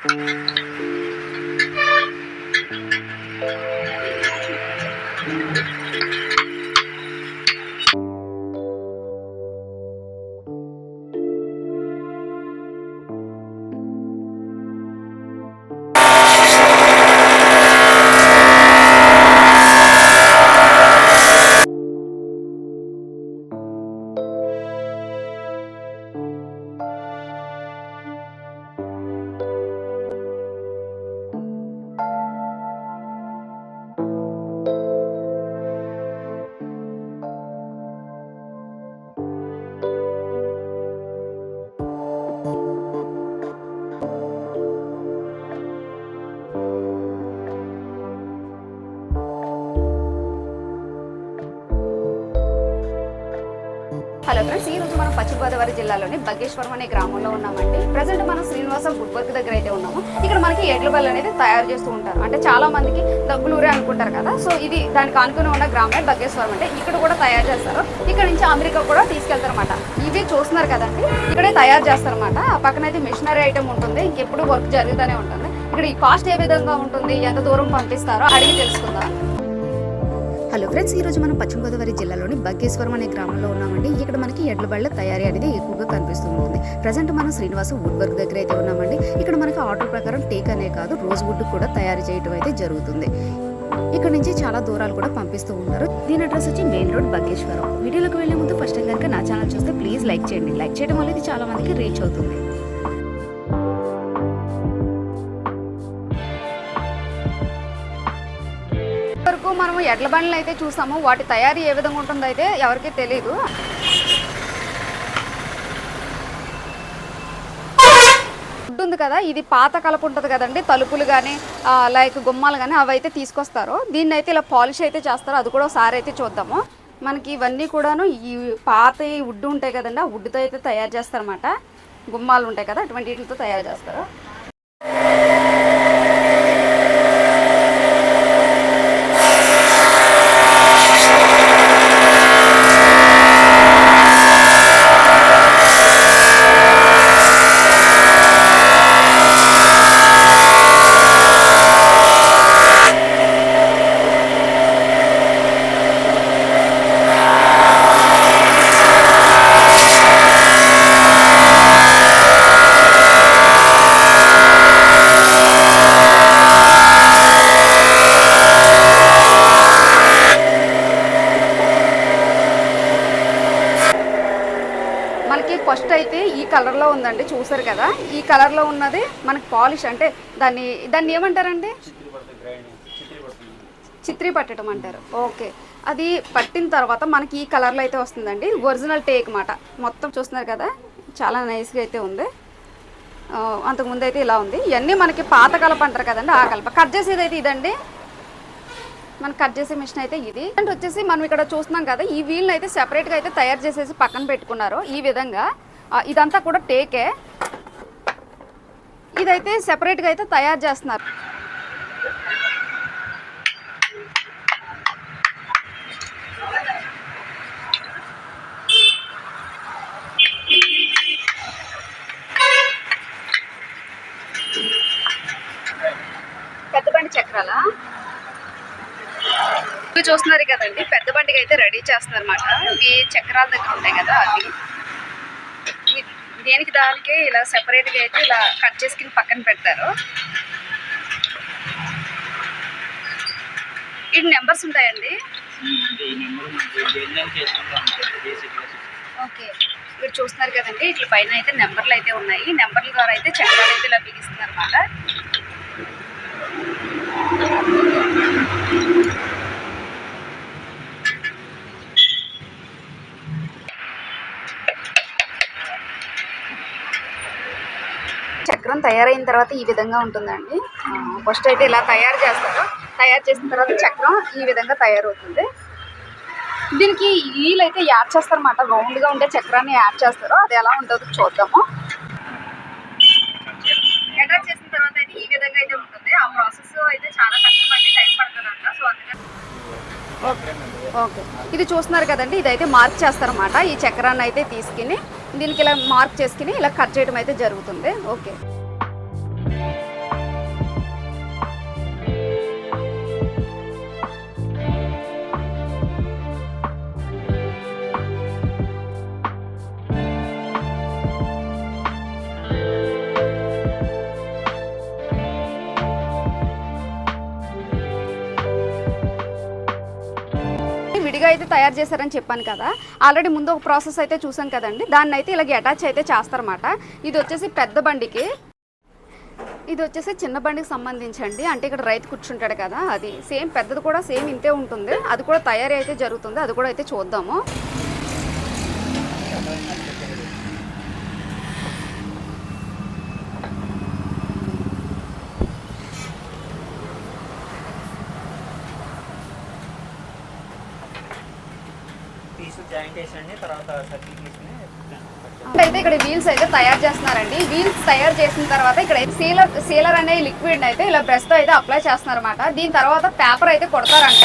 Thank you. Godavari జిల్లాలోని బగేశ్వరం అనే గ్రామంలో ఉన్నామండి. ప్రజెంట్ మనం శ్రీనివాసం ఫుడ్ వర్క్ దగ్గర అయితే ఉన్నాము. ఇక్కడ మనకి ఎడ్ల బళ్ళు అనేది తయారు చేస్తూ ఉంటారు. అంటే చాలా మందికి దగ్గులూరే అనుకుంటారు కదా. సో ఇది దానికి అనుకుని ఉన్న గ్రామే బగేశ్వరం అంటే ఇక్కడ కూడా తయారు చేస్తారు. ఇక్కడ నుంచి అమెరికా కూడా తీసుకెళ్తారన్నమాట. ఇవి చూస్తున్నారు కదండి. ఇక్కడే తయారు చేస్తారన్నమాట. ఆ పక్కన అయితే మిషనరీ ఐటమ్ ఉంటుంది. ఇంకెప్పుడు వర్క్ జరుగుతూనే ఉంటుంది. ఇక్కడ ఈ కాస్ట్ ఏ విధంగా ఉంటుంది? ఎంత దూరం పంపిస్తారో అడిగి తెలుసుకుందాం. హలో ఫ్రెండ్స్ ఈ రోజు మనం పశ్చిమ గోదావరి జిల్లాలోని బగ్గేశ్వరం అనే గ్రామంలో ఉన్నామండి. ఇక్కడ మనకి ఎడ్ల బళ్ళ తయారీ అనేది ఎక్కువగా కనిపిస్తూ ఉంటుంది ప్రజెంట్ మనం శ్రీనివాస వుడ్ వర్క్ దగ్గర అయితే ఉన్నామండి. ఇక్కడ మనకి ఆర్డర్ ప్రకారం టేక్ అనే కాదు రోజ్ వుడ్ కూడా తయారు చేయడం అయితే జరుగుతుంది. ఇక్కడ నుంచి చాలా దూరాలు కూడా పంపిస్తూ ఉంటారు దీని అడ్రస్ వచ్చి మెయిన్ రోడ్ బగ్గేశ్వరం. వీడియోలోకి వెళ్ళే ముందు ఫస్ట్ కనుక నా ఛానల్ చూస్తే ప్లీజ్ లైక్ చేయండి. లైక్ చేయడం వల్ల ఇది చాలా మందికి రీచ్ అవుతుంది. మనము ఎడ్ల బండ్లు అయితే చూసాము. వాటి తయారీ ఏ విధంగా ఉంటుందో అయితే ఎవరికీ తెలియదు వుడ్ ఉంది కదా ఇది పాత కలప ఉంటుంది కదండి. తలుపులు కానీ లైక్ గుమ్మాలు కానీ అవి అయితే తీసుకొస్తారు. దీన్ని అయితే ఇలా పాలిష్ అయితే చేస్తారు. అది కూడా ఒకసారి అయితే చూద్దాము. మనకి ఇవన్నీ కూడాను ఈ పాత వుడ్ ఉంటాయి కదండి. ఆ వుడ్తో అయితే తయారు చేస్తారన్నమాట. గుమ్మాలు ఉంటాయి కదా అటువంటి వీటితో తయారు చేస్తారు మనకి ఫస్ట్ అయితే ఈ కలర్లో ఉందండి చూసారు కదా? ఈ కలర్లో ఉన్నది మనకి పాలిష్ అంటే దాన్ని దాన్ని ఏమంటారండి? చిత్రీ పట్టడం అంటారు. ఓకే. అది పట్టిన తర్వాత మనకి ఈ కలర్లో అయితే వస్తుందండి. ఒరిజినల్ టేక్ మాట మొత్తం చూస్తున్నారు కదా? చాలా నైస్గా అయితే ఉంది. అంతకుముందు అయితే ఇలా ఉంది. ఇవన్నీ మనకి పాత కలప అంటారు కదండి ఆ కలప. కట్ చేసేది అయితే ఇదండి. మనం కట్ చేసే మిషన్ అయితే ఇది. అండ్ వచ్చేసి మనం ఇక్కడ చూస్తున్నాం కదా ఈ వీల్ని అయితే సెపరేట్గా అయితే తయారు చేసేసి పక్కన పెట్టుకున్నారు. ఈ విధంగా ఇదంతా కూడా టేకే. ఇదైతే సెపరేట్గా అయితే తయారు చేస్తున్నారు. పెద్ద బండి చక్రాలా? చూస్తున్నారు కదండి పెద్ద బండికి అయితే రెడీ చేస్తున్నారు అనమాట ఇవి చక్రాల దగ్గర ఉంటాయి కదా అది దేనికి దానికి ఇలా సెపరేట్గా అయితే ఇలా కట్ చేసుకుని పక్కన పెడతారు. ఈ నెంబర్స్ ఉంటాయండి? ఓకే. మీరు చూస్తున్నారు కదండి ఇట్లా పైన అయితే నెంబర్లు అయితే ఉన్నాయి. నెంబర్ల ద్వారా అయితే చక్రాలు అయితే ఇలా బిగిస్తున్నారు అనమాట చక్రం తయారైన తర్వాత ఈ విధంగా ఉంటుందండి. ఫస్ట్ అయితే ఇలా తయారు చేస్తారు తయారు చేసిన తర్వాత చక్రం ఈ విధంగా తయారవుతుంది. దీనికి వీల్ అయితే యాడ్ చేస్తారన్నమాట. రౌండ్గా ఉండే చక్రాన్ని యాడ్ చేస్తారు అది ఎలా ఉంటుందో చూద్దాము. అటాచ్ చేసిన తర్వాత అయితే ఈ విధంగా అయితే ఉంటుంది. ఆ ప్రాసెస్ అయితే చాలా కష్టపడి టైం పడుతుందంట. సో అందుకని ఓకే ఓకే ఇది చూస్తున్నారు కదండి ఇదైతే మార్క్ చేస్తారన్నమాట. ఈ చక్రాన్ని అయితే తీసుకుని దీనికి ఇలా మార్క్ చేసుకుని ఇలా కట్ చేయడం అయితే జరుగుతుంది. ఓకే విడిగా అయితే తయారు చేశారని చెప్పాను కదా. ఆల్రెడీ ముందు ఒక ప్రాసెస్ అయితే చూసాం కదండి. దాన్ని అయితే ఇలాగ అటాచ్ అయితే చేస్తారన్నమాట. ఇది వచ్చేసి పెద్ద బండికి. ఇది వచ్చేసి చిన్న బండికి సంబంధించండి. అంటే ఇక్కడ రైతు కూర్చుంటాడు కదా. అది సేమ్ పెద్దది కూడా సేమ్ ఇంతే ఉంటుంది. అది కూడా తయారీ అయితే జరుగుతుంది. అది కూడా అయితే చూద్దాము. జాయింట్ తర్వాత సర్కిల్ అయితే ఇక్కడ వీల్స్ అయితే తయారు చేస్తున్నారండి. వీల్స్ తయారు చేసిన తర్వాత ఇక్కడ సీలర్ సీలర్ అనే లిక్విడ్ అయితే ఇలా బ్రష్తో అయితే అప్లై చేస్తున్నారన్నమాట. దీని తర్వాత పేపర్ అయితే కొడతారంట.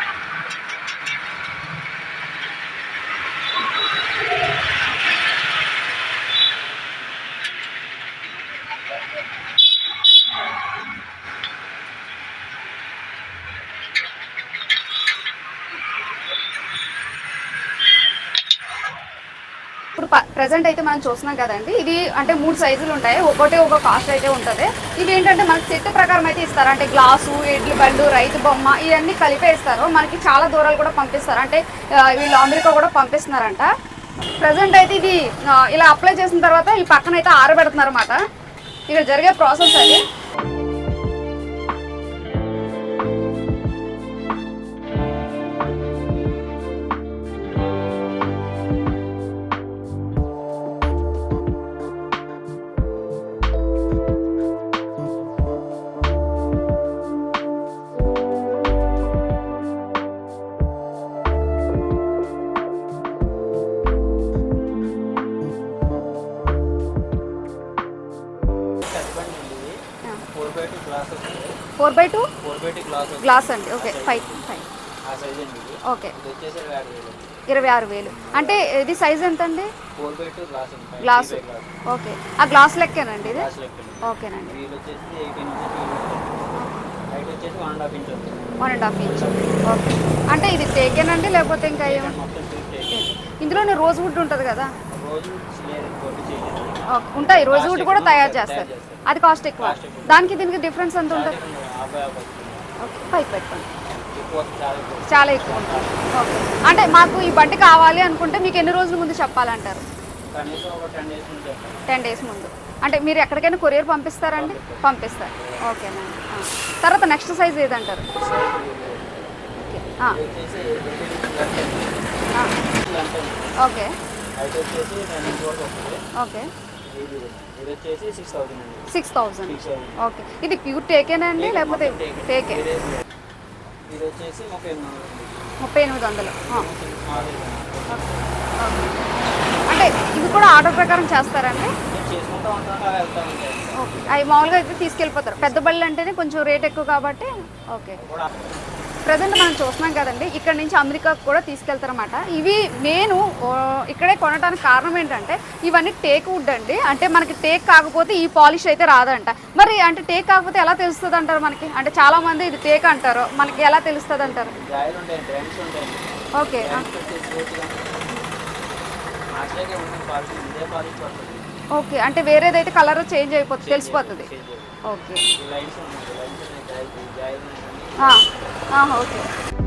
ప్రజెంట్ అయితే మనం చూస్తున్నాం కదండి. ఇది అంటే మూడు సైజులు ఉంటాయి. ఒకటి ఒక కాస్ట్ అయితే ఉంటుంది. ఇవి ఏంటంటే మనకి సెట్ ప్రకారం అయితే ఇస్తారు. అంటే గ్లాసు ఎడ్లు బండ్లు రైతు బొమ్మ ఇవన్నీ కలిపే ఇస్తారు. మనకి చాలా దూరాలు కూడా పంపిస్తారు. అంటే వీళ్ళు అమెరికా కూడా పంపిస్తున్నారంట. ప్రజెంట్ అయితే ఇది ఇలా అప్లై చేసిన తర్వాత ఈ పక్కన అయితే ఆరబెడుతున్నారు అనమాట ఇక్కడ జరిగే ప్రాసెస్ అది. టూ? గ్లాస్ అండి. ఓకే. ఫైవ్. ఫైవ్. ఓకే. ఇరవై ఆరు వేలు. అంటే ఇది సైజ్ ఎంత అండి గ్లాస్ ఓకే. ఆ గ్లాస్ లెక్కేనండి ఇది? ఓకేనండి. One and half inch okay. అంటే ఇది టేకేనండి లేకపోతే ఇంకా ఏమో ఇందులోనే రోజ్ వుడ్ ఉంటుంది కదా? ఉంటాయి. రోజ్ వుడ్ కూడా తయారు చేస్తారు. అది కాస్ట్ ఎక్కువ. దానికి దీనికి డిఫరెన్స్ ఎంత ఉంటుంది? పైకి పెట్టుకోండి. ఎక్కువ చాలా ఎక్కువ ఉంటుంది. ఓకే. అంటే మాకు ఈ బండి కావాలి అనుకుంటే మీకు ఎన్ని రోజుల ముందు చెప్పాలంటారు? టెన్ డేస్ ముందు అంటే మీరు ఎక్కడికైనా కొరియర్ పంపిస్తారండి? పంపిస్తారు. ఓకేనండి ఆ. తర్వాత next size ఏదంటారు? Okay. Okay. Six thousand thousand okay ఇది ప్యూర్ టేకేనా అండి? లేకపోతే టేకే ముప్పై ఎనిమిది వందలు. అంటే ఇది కూడా ఆర్డర్ ప్రకారం చేస్తారండి ఓకే. అవి మామూలుగా అయితే తీసుకెళ్ళిపోతారు. పెద్ద బళ్ళు అంటేనే కొంచెం రేట్ ఎక్కువ కాబట్టి. ఓకే. ప్రజెంట్ మనం చూస్తున్నాం కదండి ఇక్కడ నుంచి అమెరికాకు కూడా తీసుకెళ్తారన్నమాట. ఇవి నేను ఇక్కడే కొనడానికి కారణం ఏంటంటే ఇవన్నీ టేక్ వుడ్ అండి. అంటే మనకి టేక్ కాకపోతే ఈ పాలిష్ అయితే రాదంట. మరి అంటే టేక్ కాకపోతే ఎలా తెలుస్తుంది అంటారు మనకి? అంటే చాలా మంది ఇది టేక్ అంటారు. మనకి ఎలా తెలుస్తుంది అంటారు ఓకే. ఓకే. అంటే వేరేదైతే కలర్ చేంజ్ అయిపోతుంది తెలిసిపోతుంది. ఓకే. 啊，啊，好，OK。